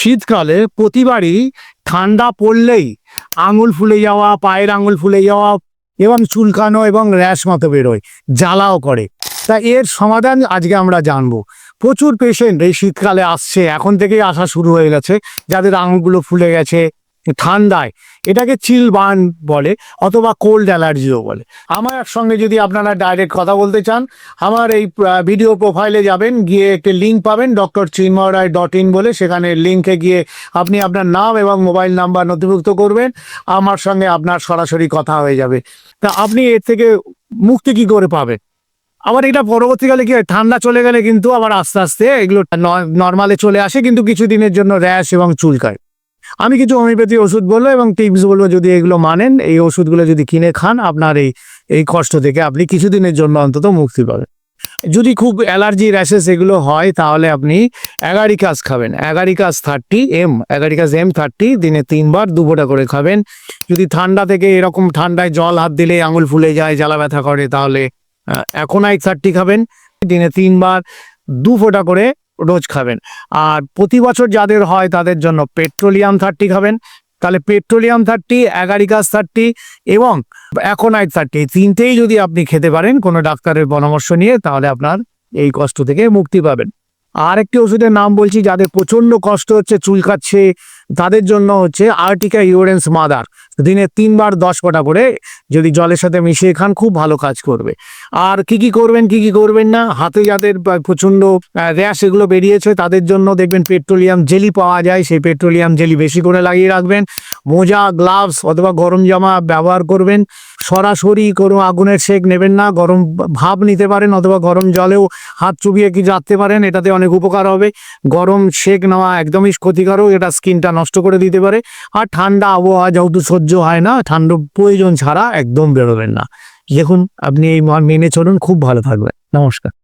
শীতকালে প্রতিবারই ঠান্ডা পড়লেই আঙুল ফুলে যাওয়া, পায়ের আঙুল ফুলে যাওয়া এবং চুলকানো এবং র্যাশ মতো বেরোয়, জ্বালাও করে। তা এর সমাধান আজকে আমরা জানব। প্রচুর পেশেন্ট এই শীতকালে আসছে, এখন থেকেই আসা শুরু হয়ে গেছে। যাদের আঙুলগুলো ফুলে গেছে ঠান্ডায়, এটাকে চিল বার্ন বলে অথবা কোল্ড অ্যালার্জিও বলে। আমার সঙ্গে যদি আপনারা ডাইরেক্ট কথা বলতে চান, আমার এই ভিডিও প্রোফাইলে যাবেন, গিয়ে একটি লিঙ্ক পাবেন ডক্টর চিন্ময় ডট ইন বলে। সেখানে লিঙ্কে গিয়ে আপনি আপনার নাম এবং মোবাইল নাম্বার নথিভুক্ত করবেন। আমার সঙ্গে আপনার সরাসরি কথা হয়ে যাবে। তা আপনি এর থেকে মুক্তি কি করে পাবেন? আবার এটা পরবর্তীকালে কি হয়? ঠান্ডা চলে গেলে কিন্তু আবার আস্তে আস্তে এগুলো নর্মালে চলে আসে, কিন্তু কিছুদিনের জন্য র্যাশ এবং চুলকায়। আমি কিছু হোমিওপ্যাথি ওষুধ বলব এবং টিপস বলব যদি এগুলো মানেন, এই ওষুধগুলো যদি কিনে খান, আপনার এই এই কষ্ট থেকে আপনি কিছুদিনের জন্য অন্তত মুক্তি পাবেন। যদি খুব অ্যালার্জি র্যাশেস এগুলো হয়, তাহলে আপনি অ্যাগারিকাস খাবেন। Agaricus thirty M agaricus M thirty দিনে তিনবার দুবোটা করে খাবেন। যদি ঠান্ডা থেকে এরকম ঠান্ডায় জল হাত দিলে আঙুল ফুলে যায়, জ্বালা ব্যথা করে, তাহলে এখনাই থার্টি খাবেন। দিনে তিনবার দু ফোঁটা করে রোজ খাবেন। আর প্রতি বছর যাদের হয় তাদের জন্য পেট্রোলিয়াম থার্টি খাবেন। তাহলে পেট্রোলিয়াম থার্টি, অ্যাগারিকাস থার্টি এবং অ্যাকোনাইট থার্টি তিনটেই যদি আপনি খেতে পারেন কোনো ডাক্তারের পরামর্শ নিয়ে তাহলে আপনার এই কষ্ট থেকে মুক্তি পাবেন। আর একটি ওষুধের নাম বলছি যাদের প্রচণ্ড কষ্ট হচ্ছে, চুলকাচ্ছে তাদের জন্য হচ্ছে আর্টিকা ইউরেন্স মাদার। দিনে তিনবার দশ কটা করে যদি জলের সাথে মিশিয়ে খান, খুব ভালো কাজ করবে। আর কি কি করবেন, কি কি করবেন না, হাতে যাদের প্রচণ্ড র্যাশ এগুলো বেরিয়েছে, তাদের জন্য দেখবেন পেট্রোলিয়াম জেলি পাওয়া যায়। সেই পেট্রোলিয়াম জেলি বেশি করে লাগিয়ে রাখবেন। মোজা গ্লাভস অথবা গরম জামা ব্যবহার করবেন। সরাসরি কোনো আগুনের সেক নেবেন না, গরম ভাব নিতে পারেন অথবা গরম জলেও হাত চুবিয়ে কি রাখতে পারেন, এটাতে অনেক উপকার হবে। গরম সেক নেওয়া একদমই ক্ষতিকারক, এটা স্কিনটা নষ্ট করে দিতে পারে। আর ঠান্ডা আবহাওয়া যেহেতু সহ্য হয় না, ঠান্ডা প্রয়োজন ছাড়া একদম বেরোবেন না। দেখুন, আপনি এই মেনে চলুন, খুব ভালো থাকবেন। নমস্কার।